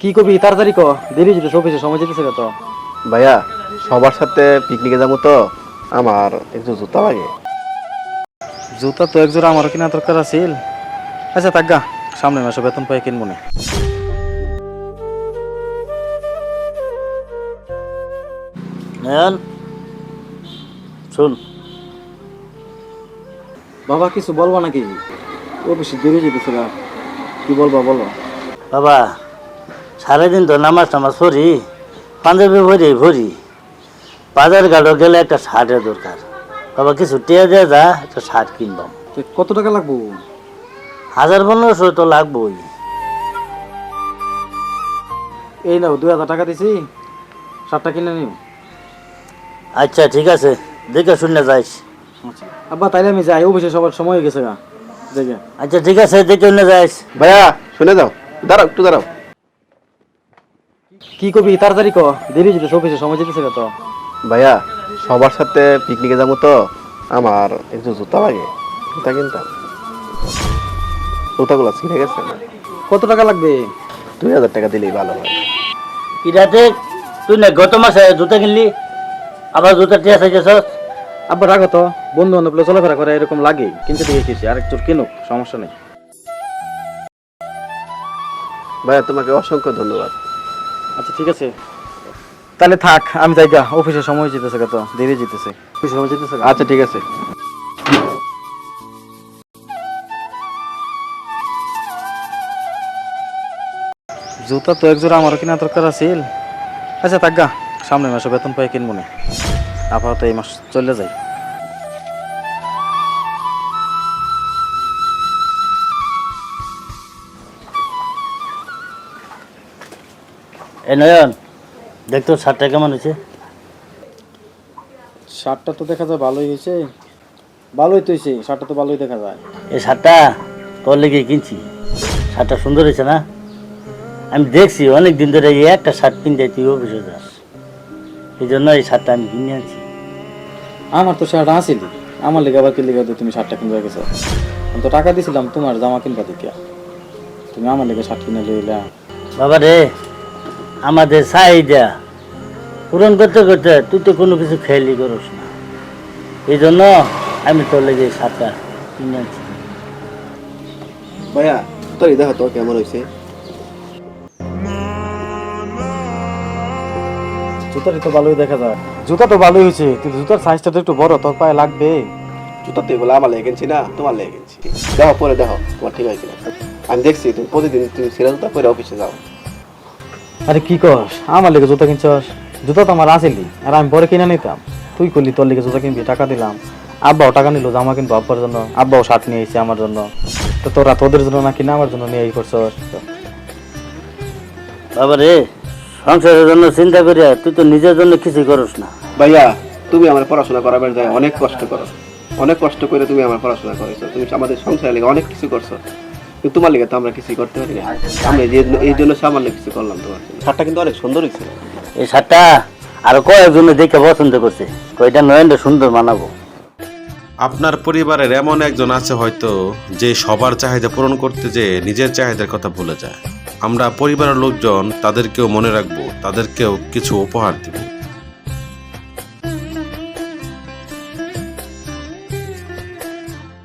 কি করবি তাড়াতাড়ি ক দেরি যেতে অফিসে সময় যেতেছে তো ভাইয়া সবার সাথে পিকনিকে যাব তো। আমার একটু জুতা লাগে। জুতা তো একজোড়া আমারও কিনা দরকার আছিল আচ্ছা তাজ্ঞা সামনে মাসে বেতন পাই কিনবো না। নয়ন শুন। বাবা কিছু বলব নাকি? অফিসে দেরি যেতেছে না কি বলব বলো। বাবা সারাদিন তো নামাজ টামাজ পড়ি পাঞ্জাবি ভরি ভরি। বাজার ঘাটও গেলে একটা শার্টের দরকার। বাবা কিছু টিয়া দেওয়া যা একটা শার্ট কিনবাম। তো কত টাকা লাগবো? হাজার পনেরোশো তো লাগবোই। এই নাও দু হাজার টাকা দিছি। শার্টটা কিনে নিও। আচ্ছা ঠিক আছে। দেখে শুনে যাইস। আচ্ছা। আব্বা তাইলে আমি যাই অফিসে সবার সময় হয়ে গেছে গা। দেখে। আচ্ছা ঠিক আছে দেখে শুনে যাইস ভাইয়া শুনে যাও। দাঁড়াও একটু দাঁড়াও। কি করবি তাড়াতাড়ি ক দেরি যেতেছে অফিসে সময় যেতেছে তো। ভাইয়া সবার সাথে পিকনিকে যাব তো। আমার একটু জুতা লাগে জুতা কিনতাম। জুতাগুলো ছিঁড়ে গেছে কত টাকা লাগবে? দুই হাজার টাকা দিলেই ভালো হয়। ইরাতে তুই না গত মাসে জুতা কিনলি? আবার জুতা টিয়া চাইতেছস? আব্বা রাখো তো। বন্ধু বান্ধব চলাফেরা করে এরকম লাগে কিনতে দিয়ে এসেছি আর একটু কিনুক সমস্যা নেই। ভাইয়া তোমাকে অসংখ্য ধন্যবাদ। আচ্ছা ঠিক আছে। তাহলে থাক আমি যাই গা অফিসে সময় যেতেছে তো দেরি যেতেছে। অফিসে সময় যেতেছে গা। আচ্ছা ঠিক আছে। জুতা তো একজোড়া আমারও কিনা দরকার আছিল আচ্ছা তাক গা সামনে মাসে বেতন পাই কিনবো না। আপাতত এই মাস চলে যাই। এ নয়ন দেখ তো শার্টটা কেমন হয়েছে? শার্টটা তো দেখা যায় ভালোই হয়েছে। ভালোই তো হয়েছে শার্টটা তো ভালোই দেখা যায়। এই শার্টটা তোর লেগে কিনছি। শার্টটা সুন্দর হয়েছে না? আমি দেখছি অনেক দিন ধরে এই একটা শার্ট কিনতে তুই অফিসে যাস। এই জন্য এই শার্টটা আমি কিনে আনছি। আমার তো শার্ট আসিল আমার লেগে আবার কি লেগে তুমি শার্টটা কিনতে গেছো? আমি তো টাকা দিছিলাম তোমার জামা কিনবা দিকে। তুমি আমার লেগে শার্ট কিনে লইলা। বাবা রে আমাদের চাহিদা পূরণ করতে করতে তুই তো কোনো কিছু খেয়ালি করিস না। এই জন্য আমি তোর লেগে শার্টটা কিনে আনছি। ভাইয়া তোর দেখো তো কেমন হয়েছে? জুতাটা তো ভালোই দেখা যায়। জুতা তো ভালোই হয়েছে কিন্তু জুতার সাইজটা তো একটু বড় তোর পায়ে লাগবে। জুতা তো এগুলো আমার লেগে কিনছি না তোমার লেগে কিনছি। দেখো পরে দেখো তোমার ঠিক আছে আমি দেখছি তুমি প্রতিদিন তুমি ছেড়ে জুতা পরে অফিসে যাও। আরে কি কস? আমার লেগে জুতা কিনছস? জুতা তো আমার আসিলি আর আমি পরে কিনে নিতাম। তুই করলি তোর লেগে জুতা কিনবি টাকা দিলাম। আব্বাও টাকা নিল জামা কিনবো আব্বার জন্য। আব্বাও শার্ট নিয়ে এসেছে আমার জন্য। তো তোরা তোদের জন্য না কিনা আমার জন্য নিয়ে এই করছস? বাবা রে সংসারের জন্য চিন্তা করিয়া তুই তো নিজের জন্য কিছুই করস না। ভাইয়া তুমি আমার পড়াশোনা করাবার যায় অনেক কষ্ট করো। অনেক কষ্ট করে তুমি আমার পড়াশোনা করেছ। তুমি আমাদের সংসারের লেগে অনেক কিছু করছ। কিন্তু তোমার লেগে তো আমরা কিছুই করতে পারি না। আমরা এই জন্য- এই জন্য সামান্য কিছু করলাম তোমার। শার্টটা কিন্তু অনেক সুন্দর হয়েছিল এই শার্টটা আরও কয়েকজন দেখে পছন্দ করছে। কয়টা নয়নটা সুন্দর মানাবো। আপনার পরিবারের এমন একজন আছে হয়তো যে সবার চাহিদা পূরণ করতে যে নিজের চাহিদার কথা ভুলে যায়। আমরা পরিবারের লোকজন তাদেরকেও মনে রাখব তাদেরকেও কিছু উপহার দিব।